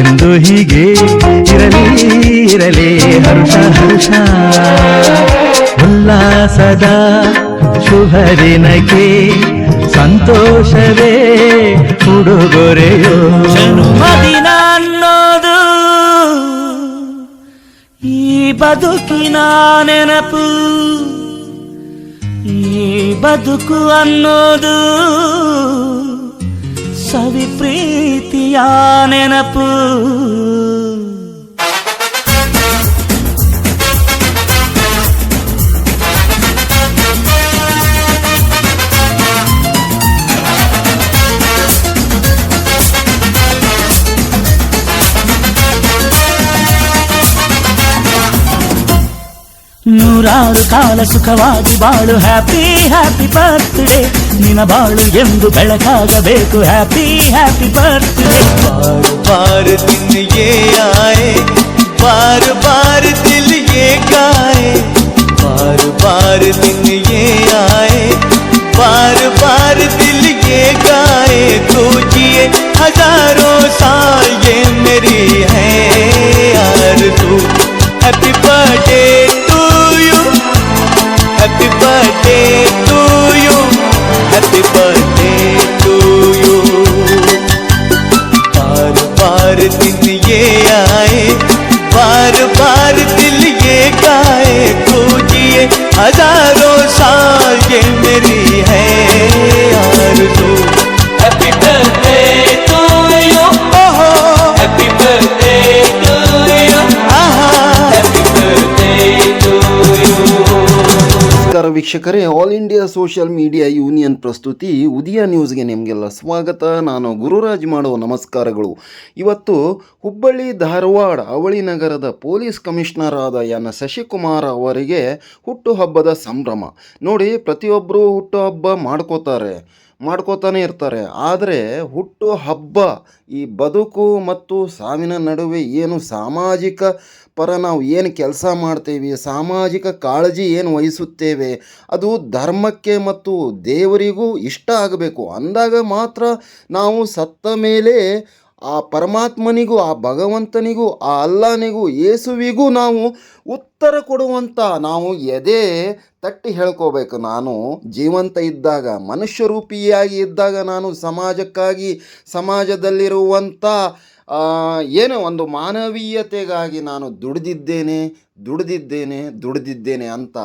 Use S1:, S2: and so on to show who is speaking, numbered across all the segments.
S1: ಎಂದು ಹೀಗೆ ಇರಲಿ ಇರಲಿ, ಹರ್ಷ ಹರ್ಷ. ಉಲ್ಲಾಸದ ಶುಭ ದಿನಕ್ಕೆ ಸಂತೋಷವೇ ಉಡುಗೊರೆಯೋ.
S2: ಜನ್ಮದಿನ ಅನ್ನೋದು ಈ ಬದುಕಿನ ನೆನಪು ಈ ಬದುಕು ಅನ್ನೋದು ಸವಿ ಪ್ರೀತಿಯ ನೆನಪು. ಕಾಲ ಸುಖವಾಗಿ ಬಾಳು ಹ್ಯಾಪಿ ಹ್ಯಾಪಿ ಬರ್ತ್ಡೇ ನಿನ ಬಾಳು ಎಂದು ಬೆಳಕಾಗಬೇಕು ಹ್ಯಾಪಿ ಹ್ಯಾಪಿ ಬರ್ತ್ಡೇ
S3: ಬಾರು ಬಾರು ದಿನಿಗೆ ಆಯೆ ಬಾರು ಬಾರು ದಿಲಿಗೆ ಕಾಯೆ ಬಾರು ಬಾರು ದಿನಿಗೆ ಆಯೆ ಬಾರು ಬಾರು ದಿಲಿಗೆ ಕಾಯೆ
S4: ನಮಸ್ಕಾರ ವೀಕ್ಷಕರೇ all India social media union ಪ್ರಸ್ತುತಿ ಉದಯ ನ್ಯೂಸ್ಗೆ ನಿಮಗೆಲ್ಲ ಸ್ವಾಗತ. ನಾನು ಗುರುರಾಜ್ ಮಾಡುವ ನಮಸ್ಕಾರಗಳು. ಇವತ್ತು ಹುಬ್ಬಳ್ಳಿ, ಧಾರವಾಡ, ಅವಳಿ ನಗರದ ಪೊಲೀಸ್ ಕಮಿಷನರ್ ಆದ ಎನ್ ಶಶಿಕುಮಾರ್ ಅವರಿಗೆ ಹುಟ್ಟುಹಬ್ಬದ ಸಂಭ್ರಮ. ನೋಡಿ ಪ್ರತಿಯೊಬ್ಬರು ಹುಟ್ಟುಹಬ್ಬ ಮಾಡ್ಕೋತಾರೆ. ಮಾಡ್ಕೋತಾನೆ ಇರ್ತಾರೆ. ಆದರೆ ಹುಟ್ಟು ಹಬ್ಬ, ಈ ಬದುಕು ಮತ್ತು ಸಾವಿನ ನಡುವೆ ಏನು ಸಾಮಾಜಿಕ ಪರ ನಾವು ಏನು ಕೆಲಸ ಮಾಡ್ತೇವೆ, ಸಾಮಾಜಿಕ ಕಾಳಜಿ ಏನು ವಹಿಸುತ್ತೇವೆ, ಅದು ಧರ್ಮಕ್ಕೆ ಮತ್ತು ದೇವರಿಗೂ ಇಷ್ಟ ಆಗಬೇಕು. ಅಂದಾಗ ಮಾತ್ರ ನಾವು ಸತ್ತ ಮೇಲೆ ಆ ಪರಮಾತ್ಮನಿಗೂ, ಆ ಭಗವಂತನಿಗೂ, ಆ ಅಲ್ಲಾನಿಗೂ, ಯೇಸುವಿಗೂ ನಾವು ಉತ್ತರ ಕೊಡುವಂಥ ನಾವು ಎದೆ ತಟ್ಟಿ ಹೇಳ್ಕೋಬೇಕು. ನಾನು ಜೀವಂತ ಇದ್ದಾಗ ಮನುಷ್ಯ ರೂಪಿಯಾಗಿ ಇದ್ದಾಗ, ನಾನು ಸಮಾಜಕ್ಕಾಗಿ ಸಮಾಜದಲ್ಲಿರುವಂಥ ಏನು ಒಂದು ಮಾನವೀಯತೆಗಾಗಿ ನಾನು ದುಡಿದಿದ್ದೇನೆ ದುಡಿದಿದ್ದೇನೆ ದುಡಿದಿದ್ದೇನೆ ಅಂತ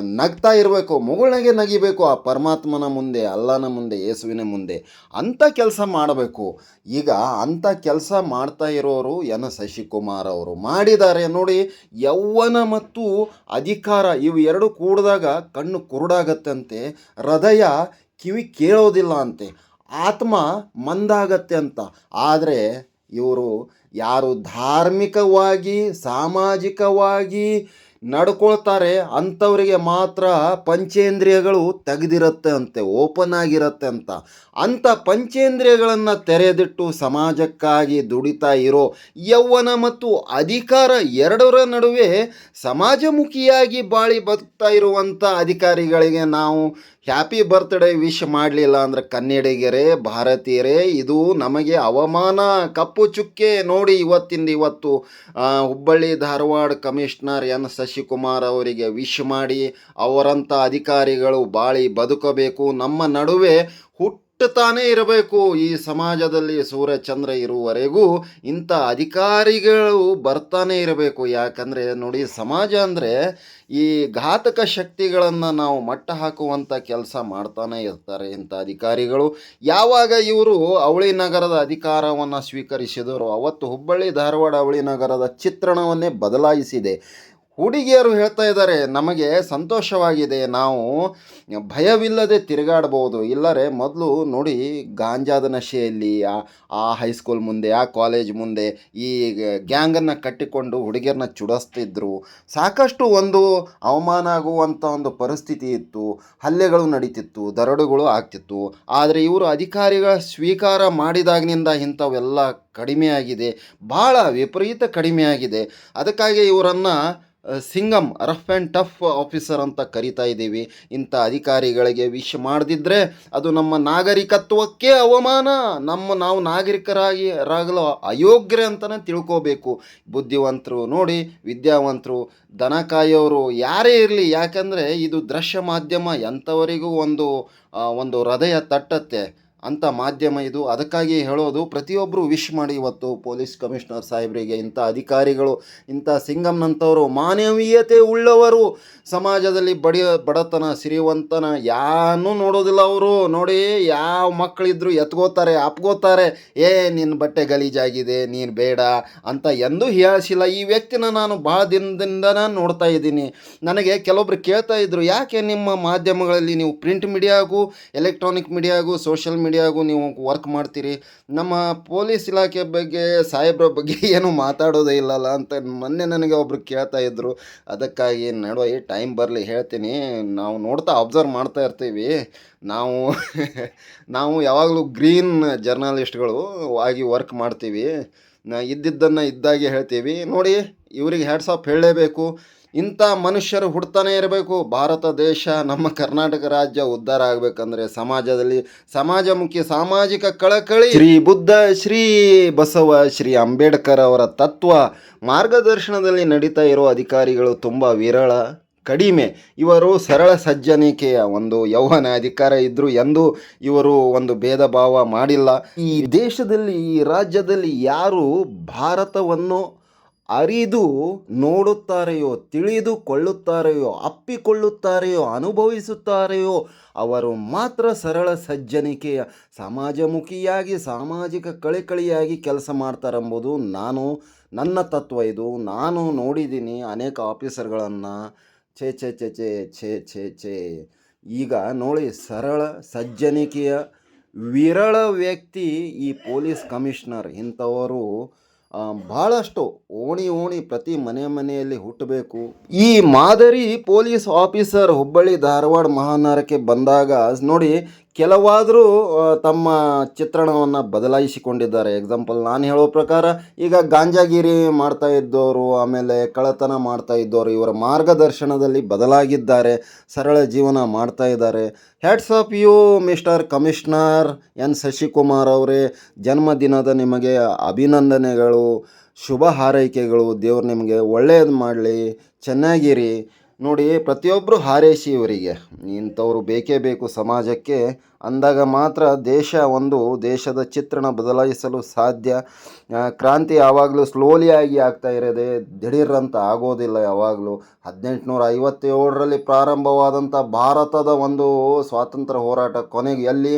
S4: ನಗ್ತಾ ಇರಬೇಕು. ಮುಗುಳ್ನಾಗೆ ನಗಿಬೇಕು ಆ ಪರಮಾತ್ಮನ ಮುಂದೆ, ಅಲ್ಲನ ಮುಂದೆ, ಯೇಸುವಿನ ಮುಂದೆ. ಅಂಥ ಕೆಲಸ ಮಾಡಬೇಕು. ಈಗ ಅಂಥ ಕೆಲಸ ಮಾಡ್ತಾ ಇರೋರು ಎನ್ ಶಶಿಕುಮಾರ್ ಅವರು. ಮಾಡಿದ್ದಾರೆ ನೋಡಿ, ಯೌವನ ಮತ್ತು ಅಧಿಕಾರ ಇವು ಎರಡು ಕೂಡಿದಾಗ ಕಣ್ಣು ಕುರುಡಾಗತ್ತಂತೆ, ಹೃದಯ ಕಿವಿ ಕೇಳೋದಿಲ್ಲ ಅಂತೆ. ಆತ್ಮ ಮಂದಾಗತ್ತೆ ಅಂತ. ಆದರೆ ಇವರು ಯಾರು ಧಾರ್ಮಿಕವಾಗಿ ಸಾಮಾಜಿಕವಾಗಿ ನಡ್ಕೊಳ್ತಾರೆ, ಅಂಥವರಿಗೆ ಮಾತ್ರ ಪಂಚೇಂದ್ರಿಯಗಳು ತೆಗೆದಿರುತ್ತೆ ಅಂತೆ, ಓಪನ್ ಆಗಿರುತ್ತೆ ಅಂತ. ಅಂಥ ಪಂಚೇಂದ್ರಿಯಗಳನ್ನು ತೆರೆದಿಟ್ಟು ಸಮಾಜಕ್ಕಾಗಿ ದುಡಿತಾ ಇರೋ ಯೌವನ ಮತ್ತು ಅಧಿಕಾರ ಎರಡರ ನಡುವೆ ಸಮಾಜಮುಖಿಯಾಗಿ ಬಾಳಿ ಬದುಕ್ತಾ ಇರುವಂಥ ಅಧಿಕಾರಿಗಳಿಗೆ ನಾವು ಹ್ಯಾಪಿ ಬರ್ತ್ಡೇ ವಿಶ್ ಮಾಡಲಿಲ್ಲ ಅಂದರೆ ಕನ್ನಡಿಗರೇ, ಭಾರತೀಯರೇ, ಇದು ನಮಗೆ ಅವಮಾನ, ಕಪ್ಪು ಚುಕ್ಕೆ ನೋಡಿ ಇವತ್ತಿಂದ ಇವತ್ತು ಹುಬ್ಬಳ್ಳಿ ಧಾರವಾಡ ಕಮಿಷನರ್ ಎನ್. ಶಶಿಕುಮಾರ್ ಅವರಿಗೆ ವಿಶ್ ಮಾಡಿ ಅವರಂಥ ಅಧಿಕಾರಿಗಳು ಬಾಳಿ ಬದುಕಬೇಕು. ನಮ್ಮ ನಡುವೆ ಹುಟ್ಟುತ್ತಾನೇ ಇರಬೇಕು. ಈ ಸಮಾಜದಲ್ಲಿ ಸೂರ್ಯಚಂದ್ರ ಇರುವವರೆಗೂ ಇಂಥ ಅಧಿಕಾರಿಗಳು ಬರ್ತಾನೆ ಇರಬೇಕು. ಯಾಕಂದರೆ ನೋಡಿ ಸಮಾಜ ಅಂದರೆ ಈ ಘಾತಕ ಶಕ್ತಿಗಳನ್ನು ನಾವು ಮಟ್ಟ ಹಾಕುವಂಥ ಕೆಲಸ ಮಾಡ್ತಾನೆ ಇರ್ತಾರೆ ಇಂಥ ಅಧಿಕಾರಿಗಳು. ಯಾವಾಗ ಇವರು ಅವಳಿ ನಗರದ ಅಧಿಕಾರವನ್ನು ಸ್ವೀಕರಿಸಿದರು ಅವತ್ತು ಹುಬ್ಬಳ್ಳಿ ಧಾರವಾಡ ಅವಳಿ ನಗರದ ಚಿತ್ರಣವನ್ನೇ ಬದಲಾಯಿಸಿದೆ. ಹುಡುಗಿಯರು ಹೇಳ್ತಾ ಇದ್ದಾರೆ, ನಮಗೆ ಸಂತೋಷವಾಗಿದೆ, ನಾವು ಭಯವಿಲ್ಲದೆ ತಿರುಗಾಡ್ಬೋದು. ಇಲ್ಲರೆ ಮೊದಲು ನೋಡಿ ಗಾಂಜಾದ ನಶೆಯಲ್ಲಿ ಆ ಹೈಸ್ಕೂಲ್ ಮುಂದೆ, ಆ ಕಾಲೇಜ್ ಮುಂದೆ ಈ ಗ್ಯಾಂಗನ್ನು ಕಟ್ಟಿಕೊಂಡು ಹುಡುಗಿಯರನ್ನ ಚುಡಿಸ್ತಿದ್ರು. ಸಾಕಷ್ಟು ಒಂದು ಅವಮಾನ ಆಗುವಂಥ ಒಂದು ಪರಿಸ್ಥಿತಿ ಇತ್ತು. ಹಲ್ಲೆಗಳು ನಡೀತಿತ್ತು, ದರಡುಗಳು ಆಗ್ತಿತ್ತು. ಆದರೆ ಇವರು ಅಧಿಕಾರಿಗಳ ಸ್ವೀಕಾರ ಮಾಡಿದಾಗಿನಿಂದ ಇಂಥವೆಲ್ಲ ಕಡಿಮೆಯಾಗಿದೆ. ಭಾಳ ವಿಪರೀತ ಕಡಿಮೆಯಾಗಿದೆ. ಅದಕ್ಕಾಗಿ ಇವರನ್ನು Singham rough and tough officer ಅಂತ ಕರಿತಾ ಇದ್ದೀವಿ. ಇಂಥ ಅಧಿಕಾರಿಗಳಿಗೆ ವಿಶ್ ಮಾಡದಿದ್ದರೆ ಅದು ನಮ್ಮ ನಾಗರಿಕತ್ವಕ್ಕೆ ಅವಮಾನ. ನಮ್ಮ ನಾವು ನಾಗರಿಕರಾಗಿ, ರಾಗಲು ಅಯೋಗ್ಯರೇ ಅಂತಲೇ ತಿಳ್ಕೋಬೇಕು. ಬುದ್ಧಿವಂತರು ನೋಡಿ, ವಿದ್ಯಾವಂತರು ದನ ಕಾಯೋರು ಯಾರೇ ಇರಲಿ, ಯಾಕಂದರೆ ಇದು ದೃಶ್ಯ ಮಾಧ್ಯಮ ಎಂಥವರಿಗೂ ಒಂದು ಒಂದು ಹೃದಯ ತಟ್ಟತ್ತೆ. ಅಂಥ ಮಾಧ್ಯಮ ಇದು. ಅದಕ್ಕಾಗಿ ಹೇಳೋದು ಪ್ರತಿಯೊಬ್ಬರು ವಿಶ್ ಮಾಡಿ ಇವತ್ತು ಪೊಲೀಸ್ ಕಮಿಷನರ್ ಸಾಹೇಬರಿಗೆ ಇಂಥ ಅಧಿಕಾರಿಗಳು, ಇಂಥ ಸಿಂಗಮ್ನಂಥವರು, ಮಾನವೀಯತೆ ಉಳ್ಳವರು, ಸಮಾಜದಲ್ಲಿ ಬಡಿಯ, ಬಡತನ, ಸಿರಿವಂತನ ಯಾನೂ ನೋಡೋದಿಲ್ಲ ಅವರು. ನೋಡಿ, ಯಾವ ಮಕ್ಕಳಿದ್ರು ಎತ್ಕೋತಾರೆ, ಅಪ್ಕೋತಾರೆ. ಏ ನಿನ್ನ ಬಟ್ಟೆ ಗಲೀಜಾಗಿದೆ, ನೀನು ಬೇಡ ಅಂತ ಎಂದೂ ಹೇಳಿಸಿಲ್ಲ. ಈ ವ್ಯಕ್ತಿನ ನಾನು ಭಾಳ ದಿನದಿಂದ ನೋಡ್ತಾ ಇದ್ದೀನಿ. ನನಗೆ ಕೆಲವೊಬ್ರು ಕೇಳ್ತಾ ಇದ್ರು, ಯಾಕೆ ನಿಮ್ಮ ಮಾಧ್ಯಮಗಳಲ್ಲಿ ನೀವು ಪ್ರಿಂಟ್ ಮೀಡಿಯಾಗೂ ಎಲೆಕ್ಟ್ರಾನಿಕ್ ಮೀಡಿಯಾಗೂ ಸೋಷಿಯಲ್ ಮೀಡಿಯಾಗೂ ನೀವು ವರ್ಕ್ ಮಾಡ್ತೀರಿ. ನಮ್ಮ ಪೊಲೀಸ್ ಇಲಾಖೆ ಬಗ್ಗೆ, ಸಾಹೇಬ್ರ ಬಗ್ಗೆ ಏನು ಮಾತಾಡೋದೇ ಇಲ್ಲಲ್ಲ ಅಂತ ಮೊನ್ನೆ ನನಗೆ ಒಬ್ರು ಕೇಳ್ತಾ ಇದ್ರು. ಅದಕ್ಕಾಗಿ ನಡುವೆ ಟೈಮ್ ಬರಲಿ, ಹೇಳ್ತೀನಿ. ನಾವು ನೋಡ್ತಾ ಅಬ್ಸರ್ವ್ ಮಾಡ್ತಾ ಇರ್ತೀವಿ. ನಾವು ನಾವು ಯಾವಾಗಲೂ ಗ್ರೀನ್ ಜರ್ನಲಿಸ್ಟ್ಗಳು ಆಗಿ ವರ್ಕ್ ಮಾಡ್ತೀವಿ. ನಾ ಇದ್ದಿದ್ದನ್ನು ಇದ್ದಾಗೆ ಹೇಳ್ತೀವಿ. ನೋಡಿ, ಇವರಿಗೆ ಹ್ಯಾಟ್ಸ್ ಆಫ್ ಹೇಳಲೇಬೇಕು. ಇಂಥ ಮನುಷ್ಯರು ಹುಡ್ತಾನೆ ಇರಬೇಕು. ಭಾರತ ದೇಶ, ನಮ್ಮ ಕರ್ನಾಟಕ ರಾಜ್ಯ ಉದ್ಧಾರ ಆಗಬೇಕಂದ್ರೆ ಸಮಾಜದಲ್ಲಿ ಸಮಾಜಮುಖಿ ಸಾಮಾಜಿಕ ಕಳಕಳಿ. ಶ್ರೀ ಬುದ್ಧ, ಶ್ರೀ ಬಸವ, ಶ್ರೀ ಅಂಬೇಡ್ಕರ್ ಅವರ ತತ್ವ ಮಾರ್ಗದರ್ಶನದಲ್ಲಿ ನಡೀತಾ ಇರೋ ಅಧಿಕಾರಿಗಳು ತುಂಬ ವಿರಳ, ಕಡಿಮೆ. ಇವರು ಸರಳ ಸಜ್ಜನಿಕೆಯ ಒಂದು ಯೌವನ ಅಧಿಕಾರ ಇದ್ದರು ಎಂದು ಇವರು ಒಂದು ಭೇದ ಭಾವ ಮಾಡಿಲ್ಲ. ಈ ದೇಶದಲ್ಲಿ, ಈ ರಾಜ್ಯದಲ್ಲಿ ಯಾರು ಭಾರತವನ್ನು ಅರಿದು ನೋಡುತ್ತಾರೆಯೋ, ತಿಳಿದುಕೊಳ್ಳುತ್ತಾರೆಯೋ, ಅಪ್ಪಿಕೊಳ್ಳುತ್ತಾರೆಯೋ, ಅನುಭವಿಸುತ್ತಾರೆಯೋ, ಅವರು ಮಾತ್ರ ಸರಳ ಸಜ್ಜನಿಕೆಯ ಸಮಾಜಮುಖಿಯಾಗಿ, ಸಾಮಾಜಿಕ ಕಳಿಕಳಿಯಾಗಿ ಕೆಲಸ ಮಾಡ್ತಾರೆಂಬುದು ನಾನು, ನನ್ನ ತತ್ವ ಇದು. ನಾನು ನೋಡಿದ್ದೀನಿ ಅನೇಕ ಆಫೀಸರ್ಗಳನ್ನು. ಛೇ ಛೇ ಛೇ ಛೇ ಛೇ ಛೇ ಛೇ. ಈಗ ನೋಡಿ, ಸರಳ ಸಜ್ಜನಿಕೆಯ ವಿರಳ ವ್ಯಕ್ತಿ ಈ ಪೊಲೀಸ್ ಕಮಿಷನರ್. ಇಂಥವರು ಆ, ಭಾಳಷ್ಟು ಓಣಿ ಓಣಿ ಪ್ರತಿ ಮನೆ ಮನೆಯಲ್ಲಿ ಹುಟ್ಟಬೇಕು. ಈ ಮಾದರಿ ಪೊಲೀಸ್ ಆಫೀಸರ್ ಹುಬ್ಬಳ್ಳಿ ಧಾರವಾಡ ಮಹಾನಗರಕ್ಕೆ ಬಂದಾಗ ನೋಡಿ ಕೆಲವಾದರೂ ತಮ್ಮ ಚಿತ್ರಣವನ್ನು ಬದಲಾಯಿಸಿಕೊಂಡಿದ್ದಾರೆ. ಎಕ್ಸಾಂಪಲ್ ನಾನು ಹೇಳೋ ಪ್ರಕಾರ, ಈಗ ಗಾಂಜಾಗಿರಿ ಮಾಡ್ತಾ ಇದ್ದವರು ಆಮೇಲೆ ಕಳ್ಳತನ ಮಾಡ್ತಾ ಇದ್ದವರು ಇವರ ಮಾರ್ಗದರ್ಶನದಲ್ಲಿ ಬದಲಾಗಿದ್ದಾರೆ, ಸರಳ ಜೀವನ ಮಾಡ್ತಾ ಇದ್ದಾರೆ. Hats off you mister commissioner N. Shashikumar ಅವರೇ. ಜನ್ಮದಿನದ ನಿಮಗೆ ಅಭಿನಂದನೆಗಳು, ಶುಭ ಹಾರೈಕೆಗಳು. ದೇವ್ರು ನಿಮಗೆ ಒಳ್ಳೆಯದು ಮಾಡಲಿ. ಚೆನ್ನಾಗಿರಿ. ನೋಡಿ ಪ್ರತಿಯೊಬ್ಬರು ಹಾರೈಸಿ ಇವರಿಗೆ ಇಂಥವ್ರು ಬೇಕೇ ಬೇಕು ಸಮಾಜಕ್ಕೆ. ಅಂದಾಗ ಮಾತ್ರ ದೇಶ ಒಂದು, ದೇಶದ ಚಿತ್ರಣ ಬದಲಾಯಿಸಲು ಸಾಧ್ಯ. ಕ್ರಾಂತಿ ಯಾವಾಗಲೂ ಸ್ಲೋಲಿ ಆಗಿ ಆಗ್ತಾ ಇರೋದೆ, ದಿಢೀರಂತ ಆಗೋದಿಲ್ಲ ಯಾವಾಗಲೂ. ಹದಿನೆಂಟುನೂರ ಐವತ್ತೇಳರಲ್ಲಿ ಪ್ರಾರಂಭವಾದಂಥ ಭಾರತದ ಒಂದು ಸ್ವಾತಂತ್ರ್ಯ ಹೋರಾಟ ಕೊನೆಗೆ ಎಲ್ಲಿ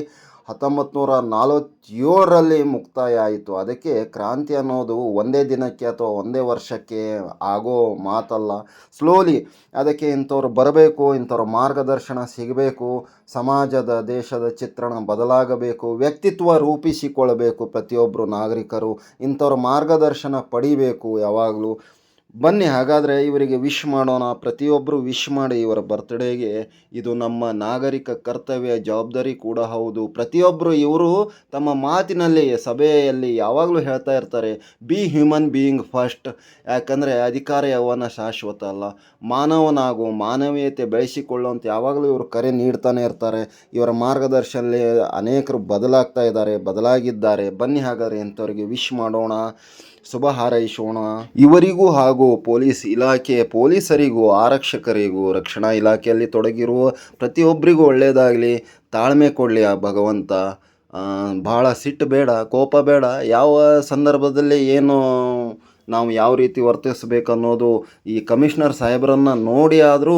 S4: ಹತ್ತೊಂಬತ್ತು ನೂರ ನಲವತ್ತೇಳರಲ್ಲಿ ಮುಕ್ತಾಯ ಆಯಿತು ಅದಕ್ಕೆ ಕ್ರಾಂತಿ ಅನ್ನೋದು ಒಂದೇ ದಿನಕ್ಕೆ ಅಥವಾ ಒಂದೇ ವರ್ಷಕ್ಕೆ ಆಗೋ ಮಾತಲ್ಲ. ಸ್ಲೋಲಿ ಅದಕ್ಕೆ ಇಂಥವ್ರು ಬರಬೇಕು, ಇಂಥವ್ರ ಮಾರ್ಗದರ್ಶನ ಸಿಗಬೇಕು, ಸಮಾಜದ, ದೇಶದ ಚಿತ್ರಣ ಬದಲಾಗಬೇಕು, ವ್ಯಕ್ತಿತ್ವ ರೂಪಿಸಿಕೊಳ್ಳಬೇಕು ಪ್ರತಿಯೊಬ್ಬರು ನಾಗರಿಕರು. ಇಂಥವ್ರ ಮಾರ್ಗದರ್ಶನ ಪಡಿಬೇಕು ಯಾವಾಗಲೂ. ಬನ್ನಿ, ಹಾಗಾದರೆ ಇವರಿಗೆ ವಿಶ್ ಮಾಡೋಣ. ಪ್ರತಿಯೊಬ್ಬರು ವಿಶ್ ಮಾಡಿ ಇವರ ಬರ್ತ್ಡೇಗೆ ಇದು ನಮ್ಮ ನಾಗರಿಕ ಕರ್ತವ್ಯ, ಜವಾಬ್ದಾರಿ ಕೂಡ ಹೌದು. ಪ್ರತಿಯೊಬ್ಬರು ಇವರು ತಮ್ಮ ಮಾತಿನಲ್ಲಿ, ಸಭೆಯಲ್ಲಿ ಯಾವಾಗಲೂ ಹೇಳ್ತಾ ಇರ್ತಾರೆ ಬಿ ಹ್ಯೂಮನ್ ಬೀಯಿಂಗ್ ಫಸ್ಟ್ ಯಾಕಂದರೆ ಅಧಿಕಾರ ಯಾವನ ಶಾಶ್ವತ ಅಲ್ಲ. ಮಾನವನಾಗು, ಮಾನವೀಯತೆ ಬೆಳೆಸಿಕೊಳ್ಳುವಂತ ಯಾವಾಗಲೂ ಇವರು ಕರೆ ನೀಡ್ತಾನೆ ಇರ್ತಾರೆ. ಇವರ ಮಾರ್ಗದರ್ಶನಲ್ಲಿ ಅನೇಕರು ಬದಲಾಗ್ತಾ ಇದ್ದಾರೆ, ಬದಲಾಗಿದ್ದಾರೆ. ಬನ್ನಿ, ಹಾಗಾದರೆ ಇಂಥವ್ರಿಗೆ ವಿಶ್ ಮಾಡೋಣ. ಶುಭ ಹಾರೈಸೋಣ ಇವರಿಗೂ ಹಾಗೂ ಪೊಲೀಸ್ ಇಲಾಖೆ ಪೊಲೀಸರಿಗೂ, ಆರಕ್ಷಕರಿಗೂ, ರಕ್ಷಣಾ ಇಲಾಖೆಯಲ್ಲಿ ತೊಡಗಿರುವ ಪ್ರತಿಯೊಬ್ಬರಿಗೂ ಒಳ್ಳೆಯದಾಗಲಿ. ತಾಳ್ಮೆ ಕೊಡಲಿ ಆ ಭಗವಂತ. ಭಾಳ ಸಿಟ್ಟು ಬೇಡ, ಕೋಪ ಬೇಡ. ಯಾವ ಸಂದರ್ಭದಲ್ಲಿ ಏನು ನಾವು ಯಾವ ರೀತಿ ವರ್ತಿಸಬೇಕು ಅನ್ನೋದು ಈ ಕಮಿಷನರ್ ಸಾಹೇಬರನ್ನು ನೋಡಿ ಆದರೂ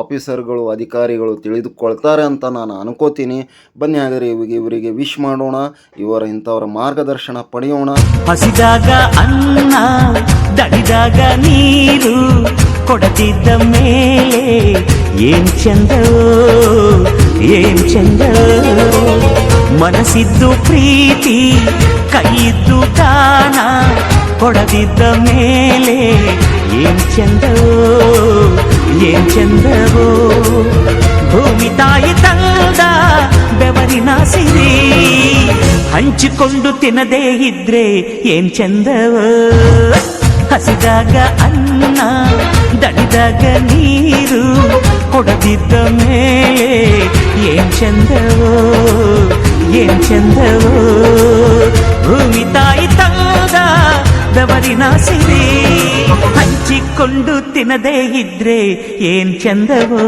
S4: ಆಫೀಸರ್ಗಳು, ಅಧಿಕಾರಿಗಳು ತಿಳಿದುಕೊಳ್ತಾರೆ ಅಂತ ನಾನು ಅನ್ಕೋತೀನಿ. ಬನ್ನಿ ಹಾಗಾದರೆ ಇವರಿಗೆ ಇವರಿಗೆ ವಿಶ್ ಮಾಡೋಣ, ಇವರ ಇಂಥವರ ಮಾರ್ಗದರ್ಶನ ಪಡೆಯೋಣ.
S2: ಹಸಿದಾಗ ಅನ್ನ, ದಡಿದಾಗ ನೀರು, ಕೊಡದಿದ್ದ ಮೇಲೆ ಏನ್ ಚಂದೋ ಏನ್ ಚಂದೋ. ಮನಸ್ಸಿದ್ದು ಪ್ರೀತಿ, ಕೈಯಿದ್ದು ದಾನ ಕೊಡದಿದ್ದ ಮೇಲೆ ಏನ್ ಚಂದವೋ ಏನ್ ಚಂದವೋ. ಭೂಮಿ ತಾಯಿ ತಂದ ಬೆವರಿನ ಸಿರಿ, ಹಂಚಿಕೊಂಡು ತಿನ್ನದೇ ಇದ್ರೆ ಏನ್ ಚಂದವೋ. ಹಸಿದಾಗ ಅನ್ನ, ದಣಿದಾಗ ನೀರು, ಕೊಡದಿದ್ದ ಮೇಲೆ ಏನ್ ಚಂದವೋ ಏನ್ ಚಂದವೋ. ಭೂಮಿ ತಾಯಿ ಬೆವರಿನ ಸಿರಿ ಹಂಚಿಕೊಂಡು ತಿನ್ನದೇ ಇದ್ರೆ ಏನ್ ಚಂದವೋ